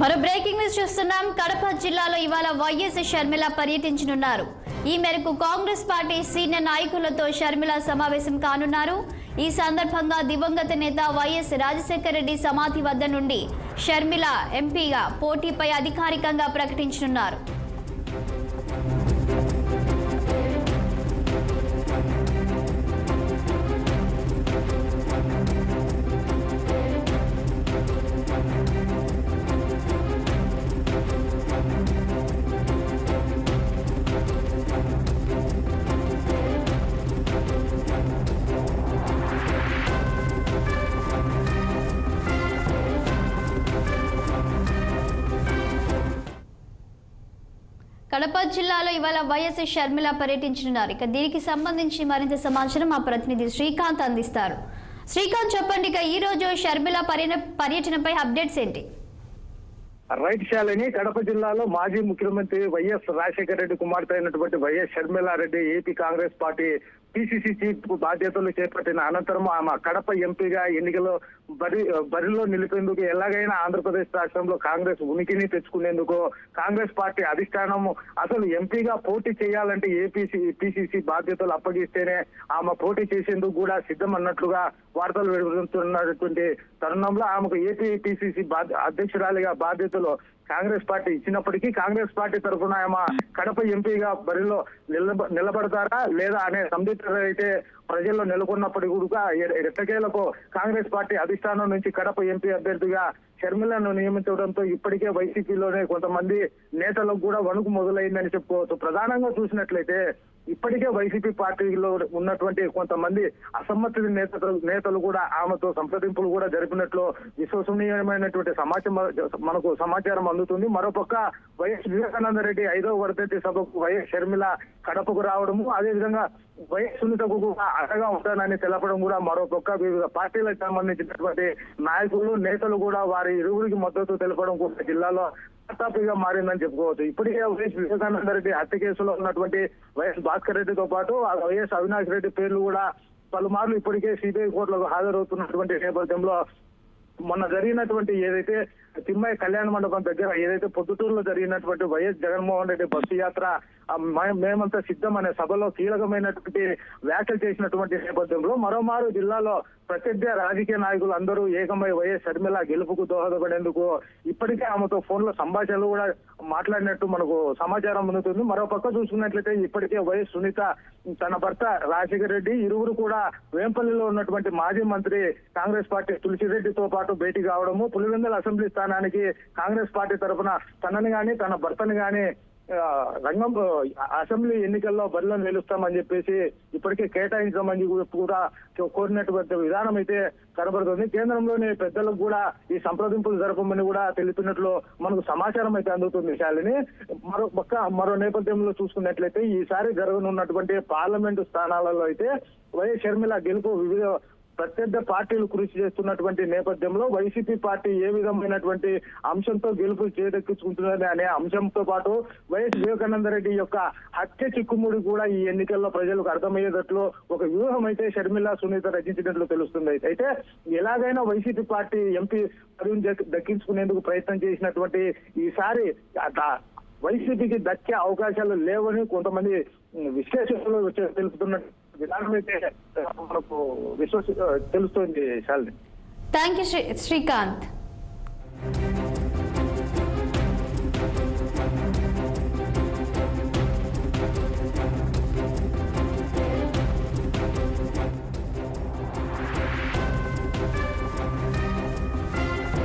మరో breaking news చూస్తున్నాం. కడప జిల్లాలో ఇవాళ వైఎస్ షర్మిల పర్యటించనున్నారు. ఈ మేరకు కాంగ్రెస్ పార్టీ సీనియర్ నాయకులతో షర్మిల సమావేశం కానున్నారు. ఈ సందర్భంగా దివంగత నేత వైఎస్ రాజశేఖర రెడ్డి సమాధి వద్ద నుండి షర్మిల ఎంపీగా పోటీపై అధికారికంగా ప్రకటించనున్నారు. కడప జిల్లాలో ఇవాళ వైఎస్ షర్మిల పర్యటించనున్నారు. ఇక దీనికి సంబంధించి మరింత సమాచారం మా ప్రతినిధి శ్రీకాంత్ అందిస్తారు. శ్రీకాంత్ చెప్పండి ఇక ఈ రోజు షర్మిల పర్యటనపై అప్డేట్స్ ఏంటి? రైట్ శాలిని కడప జిల్లాలో మాజీ ముఖ్యమంత్రి వైఎస్ రాజశేఖర రెడ్డి కుమార్తె అయినటువంటి YS Sharmila Reddy AP Congress party PCC chief బాధ్యతలు చేపట్టిన అనంతరం ఆమె కడప ఎంపీగా ఎన్నికలో బరి బరిలో నిలిపేందుకు ఎలాగైనా ఆంధ్రప్రదేశ్ రాష్ట్రంలో కాంగ్రెస్ ఉనికిని తెచ్చుకునేందుకు కాంగ్రెస్ పార్టీ అధిష్టానం అసలు ఎంపీగా పోటీ చేయాలంటే ఏపీసీ పిసిసి బాధ్యతలు అప్పగిస్తేనే ఆమె పోటీ చేసేందుకు కూడా సిద్ధం అన్నట్లుగా వార్తలు వెలువడుతున్నటువంటి తరుణంలో ఆమెకు ఏపీ పిసిసి అధ్యక్షురాలిగా బాధ్యతలు కాంగ్రెస్ పార్టీ ఇచ్చినప్పటికీ కాంగ్రెస్ పార్టీ తరఫున ఆమె కడప ఎంపీగా బరిలో నిలబ నిలబడతారా లేదా అనే సందిగ్ధత అయితే ప్రజల్లో నెలకొన్నప్పటికీ కూడా ఎట్టకేలకు కాంగ్రెస్ పార్టీ అధిష్టానం నుంచి కడప ఎంపీ అభ్యర్థిగా షర్మిలను నియమించడంతో ఇప్పటికే వైసీపీలోనే కొంతమంది నేతలకు కూడా వణుకు మొదలైందని చెప్పుకోవచ్చు. ప్రధానంగా చూసినట్లయితే ఇప్పటికే వైసీపీ పార్టీలో ఉన్నటువంటి కొంతమంది అసమ్మతి నేతలు నేతలు కూడా ఆమెతో సంప్రదింపులు కూడా జరిపినట్లు విశ్వసనీయమైనటువంటి సమాచారం మనకు సమాచారం అందుతుంది. మరోపక్క వైఎస్ వివేకానంద రెడ్డి ఐదవ వర్ధంతి సభకు వైఎస్ షర్మిల కడపకు రావడము అదేవిధంగా వైఎస్ కూడా అండగా ఉంటానని తెలపడం కూడా మరోపక్క వివిధ పార్టీలకు సంబంధించినటువంటి నాయకులు నేతలు కూడా వారి ఇరువురికి మద్దతు తెలపడం కూడా జిల్లాలో టాపిక్గా మారిందని చెప్పుకోవచ్చు. ఇప్పటికే వైఎస్ వివేకానంద రెడ్డి హత్య కేసులో ఉన్నటువంటి వైఎస్ భాస్కర్ రెడ్డితో పాటు వైఎస్ అవినాష్ రెడ్డి పేర్లు కూడా పలుమార్లు ఇప్పటికే సిబిఐ కోర్టులకు హాజరవుతున్నటువంటి నేపథ్యంలో మొన్న జరిగినటువంటి ఏదైతే తిమ్మయ్య కళ్యాణ మండపం దగ్గర ఏదైతే పొద్దుటూరులో జరిగినటువంటి వైఎస్ జగన్మోహన్ రెడ్డి బస్సు యాత్ర మేమంతా సిద్ధం అనే సభలో కీలకమైనటువంటి వ్యాఖ్యలు చేసినటువంటి నేపథ్యంలో మరోమారు జిల్లాలో ప్రసిద్ధ రాజకీయ నాయకులు అందరూ ఏకమై వైఎస్ షర్మిల గెలుపుకు దోహదపడేందుకు ఇప్పటికే ఆమెతో ఫోన్లో సంభాషణలు కూడా మాట్లాడినట్టు మనకు సమాచారం అందుతుంది. మరో పక్క చూసుకున్నట్లయితే ఇప్పటికే వైఎస్ సునీత తన భర్త రాజశేఖర రెడ్డి ఇరువురు కూడా వేంపల్లిలో ఉన్నటువంటి మాజీ మంత్రి కాంగ్రెస్ పార్టీ తులసిరెడ్డితో పాటు భేటీ కావడము పులివెందుల అసెంబ్లీ స్థానానికి కాంగ్రెస్ పార్టీ తరఫున తనని గాని తన భర్తని గాని రంగం అసెంబ్లీ ఎన్నికల్లో బరిలో నిలుస్తామని చెప్పేసి ఇప్పటికే కేటాయించామని కూడా కోరినటువంటి విధానం అయితే కనబడుతుంది. కేంద్రంలోని పెద్దలకు కూడా ఈ సంప్రదింపులు జరపమని కూడా తెలిపినట్లు మనకు సమాచారం అయితే అందుతుంది శాలిని. మరో పక్క మరో నేపథ్యంలో చూసుకున్నట్లయితే ఈసారి జరగనున్నటువంటి పార్లమెంటు స్థానాలలో అయితే వైఎస్ షర్మిల గెలుపు వివిధ ప్రత్యర్థ పార్టీలు కృషి చేస్తున్నటువంటి నేపథ్యంలో వైసీపీ పార్టీ ఏ విధమైనటువంటి అంశంతో గెలుపు చేదక్కించుకుంటున్నది అనే అంశంతో పాటు వైఎస్ వివేకానంద రెడ్డి యొక్క హత్య చిక్కుముడి కూడా ఈ ఎన్నికల్లో ప్రజలకు అర్థమయ్యేటట్లు ఒక వ్యూహం అయితే షర్మిల సునీత రచించినట్లు తెలుస్తుంది. అయితే ఎలాగైనా వైసీపీ పార్టీ ఎంపీ పదవిని దక్కించుకునేందుకు ప్రయత్నం చేసినటువంటి ఈసారి వైసీపీకి దక్కే అవకాశాలు లేవని కొంతమంది విశ్లేషకులు తెలుపుతున్నట్టు విధానం మనకు విశ్వసి తెలుస్తుంది Shalini. Thank you Sri Srikanth